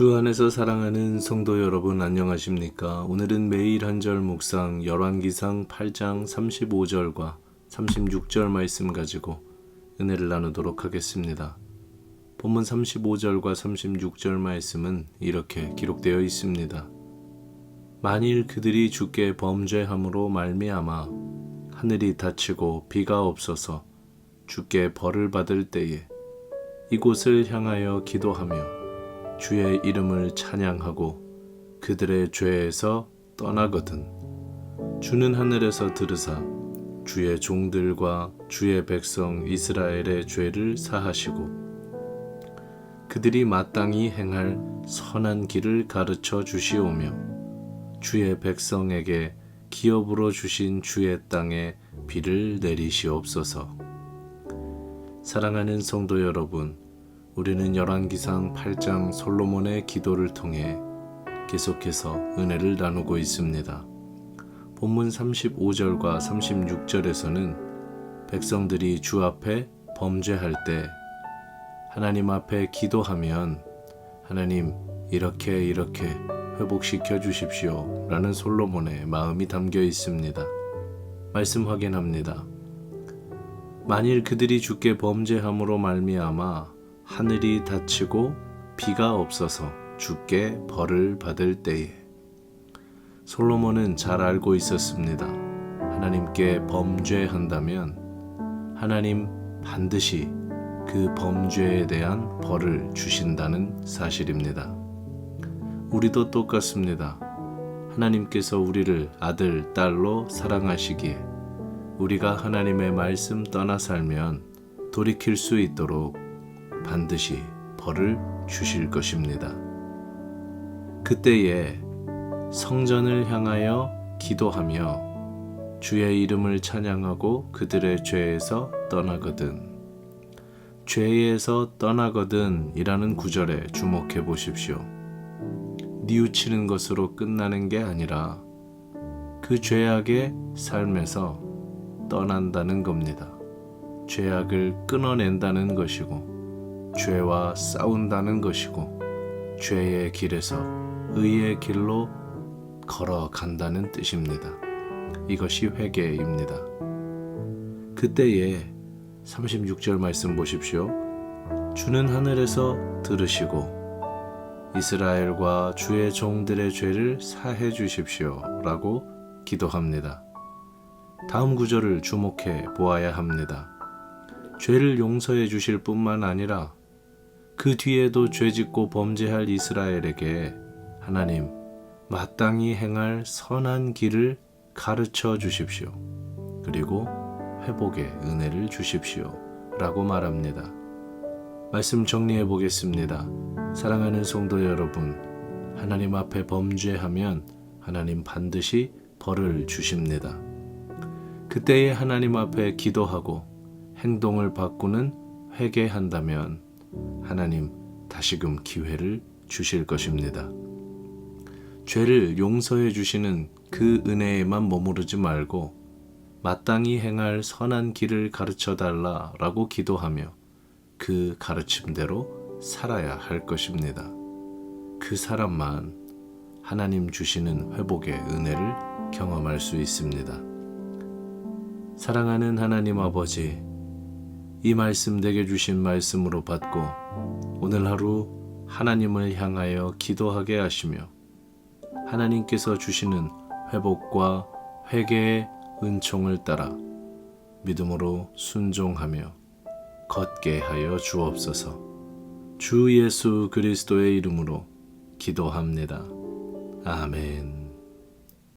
주 안에서 사랑하는 성도 여러분 안녕하십니까? 오늘은 매일 한 절 묵상 열왕기상 8장 35절과 36절 말씀 가지고 은혜를 나누도록 하겠습니다. 본문 35절과 36절 말씀은 이렇게 기록되어 있습니다. 만일 그들이 주께 범죄함으로 말미암아 하늘이 닫히고 비가 없어서 주께 벌을 받을 때에 이곳을 향하여 기도하며 주의 이름을 찬양하고 그들의 죄에서 떠나거든 주는 하늘에서 들으사 주의 종들과 주의 백성 이스라엘의 죄를 사하시고 그들이 마땅히 행할 선한 길을 가르쳐 주시오며 주의 백성에게 기업으로 주신 주의 땅에 비를 내리시옵소서. 사랑하는 성도 여러분, 우리는 열왕기상 8장 솔로몬의 기도를 통해 계속해서 은혜를 나누고 있습니다. 본문 35절과 36절에서는 백성들이 주 앞에 범죄할 때 하나님 앞에 기도하면 하나님 이렇게 이렇게 회복시켜 주십시오 라는 솔로몬의 마음이 담겨 있습니다. 말씀 확인합니다. 만일 그들이 주께 범죄함으로 말미암아 하늘이 닫히고 비가 없어서 주께 벌을 받을 때에 솔로몬은 잘 알고 있었습니다. 하나님께 범죄한다면 하나님 반드시 그 범죄에 대한 벌을 주신다는 사실입니다. 우리도 똑같습니다. 하나님께서 우리를 아들, 딸로 사랑하시기에 우리가 하나님의 말씀 떠나 살면 돌이킬 수 있도록 반드시 벌을 주실 것입니다. 그때에 성전을 향하여 기도하며 주의 이름을 찬양하고 그들의 죄에서 떠나거든. 죄에서 떠나거든 이라는 구절에 주목해 보십시오. 뉘우치는 것으로 끝나는 게 아니라 그 죄악의 삶에서 떠난다는 겁니다. 죄악을 끊어낸다는 것이고, 죄와 싸운다는 것이고, 죄의 길에서 의의 길로 걸어간다는 뜻입니다. 이것이 회개입니다. 그때에 36절 말씀 보십시오. 주는 하늘에서 들으시고 이스라엘과 주의 종들의 죄를 사해 주십시오. 라고 기도합니다. 다음 구절을 주목해 보아야 합니다. 죄를 용서해 주실 뿐만 아니라 그 뒤에도 죄짓고 범죄할 이스라엘에게 하나님 마땅히 행할 선한 길을 가르쳐 주십시오. 그리고 회복의 은혜를 주십시오. 라고 말합니다. 말씀 정리해 보겠습니다. 사랑하는 성도 여러분, 하나님 앞에 범죄하면 하나님 반드시 벌을 주십니다. 그때에 하나님 앞에 기도하고 행동을 바꾸는 회개한다면 하나님 다시금 기회를 주실 것입니다. 죄를 용서해 주시는 그 은혜에만 머무르지 말고 마땅히 행할 선한 길을 가르쳐 달라라고 기도하며 그 가르침대로 살아야 할 것입니다. 그 사람만 하나님 주시는 회복의 은혜를 경험할 수 있습니다. 사랑하는 하나님 아버지, 이 말씀 내게 주신 말씀으로 받고 오늘 하루 하나님을 향하여 기도하게 하시며 하나님께서 주시는 회복과 회개의 은총을 따라 믿음으로 순종하며 걷게 하여 주옵소서. 주 예수 그리스도의 이름으로 기도합니다. 아멘.